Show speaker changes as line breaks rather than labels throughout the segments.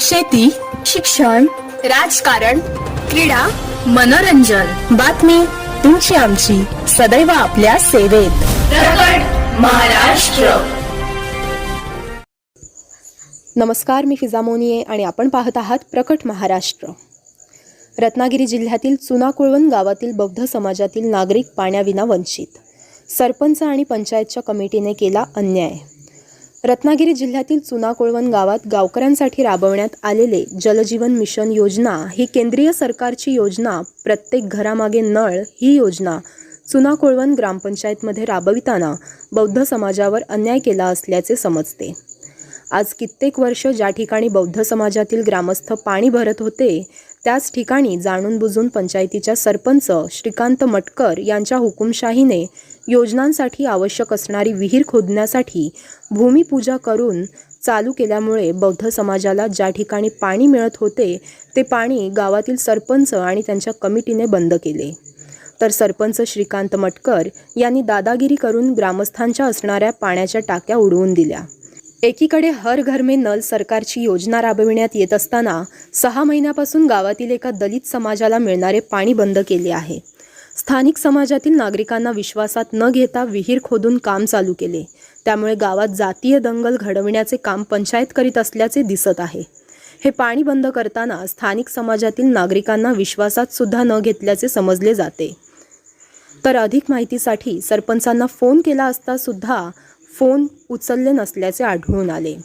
शेती शिक्षण राजकारण क्रीडा मनोरंजन. बातमी तुमची आमची. सदैव आपल्या सेवेत. प्रकट महाराष्ट्र.
नमस्कार मी फिजा मोनिये आणि आपण पाहत आहात प्रकट महाराष्ट्र. रत्नागिरी जिल्ह्यातील चुनाकुळवण गावातील बौद्ध समाजातील नागरिक पाण्याविना वंचित. सरपंच आणि पंचायतच्या कमिटीने केला अन्याय. रत्नागिरी जिल्ह्यातील चुनाकोळवण गावात गावकऱ्यांसाठी राबवण्यात आलेले जलजीवन मिशन योजना ही केंद्रीय सरकारची योजना. प्रत्येक घरामागे नळ ही योजना. चुनाकोळवण ग्रामपंचायतमध्ये राबविताना बौद्ध समाजावर अन्याय केला असल्याचे समजते. आज कित्येक वर्ष ज्या ठिकाणी बौद्ध समाजातील ग्रामस्थ पाणी भरत होते त्याच ठिकाणी जाणून बुजून पंचायतीच्या सरपंच श्रीकांत मटकर यांच्या हुकुमशाहीने योजनांसाठी आवश्यक असणारी विहीर खोदण्यासाठी भूमिपूजा करून चालू केल्यामुळे बौद्ध समाजाला ज्या ठिकाणी पाणी मिळत होते ते पाणी गावातील सरपंच आणि त्यांच्या कमिटीने बंद केले. तर सरपंच श्रीकांत मटकर यांनी दादागिरी करून ग्रामस्थांच्या असणाऱ्या पाण्याच्या टाक्या उडवून दिल्या. एकीकडे हर घर में नल सरकारची योजना राबविण्यात येत असताना सहा महिन्यापासून गावातील एका दलित समाजाला मिळणारे पाणी बंद केले आहे. स्थानिक समाजातील नागरिकांना विश्वासात न घेता विहीर खोदून काम चालू केले. त्यामुळे गावात जातीय दंगल घडविण्याचे काम पंचायत करीत असल्याचे दिसत आहे. हे पाणी बंद करताना स्थानिक समाजातील नागरिकांना विश्वासात सुद्धा न घेतल्याचे समजले जाते. तर अधिक माहितीसाठी सरपंचांना फोन केला असता सुद्धा फोन उचलले नसल्याचे आढळून आले.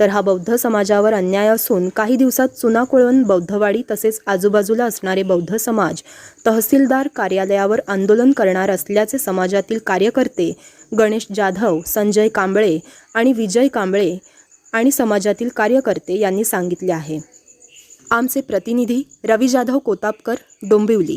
तर हा बौद्ध समाजावर अन्याय असून काही दिवसात चुनाकुळवण बौद्धवाडी तसेच आजूबाजूला असणारे बौद्ध समाज तहसीलदार कार्यालयावर आंदोलन करणार असल्याचे समाजातील कार्यकर्ते गणेश जाधव संजय कांबळे आणि विजय कांबळे आणि समाजातील कार्यकर्ते यांनी सांगितले आहे. आमचे प्रतिनिधी रवी जाधव कोतापकर डोंबिवली.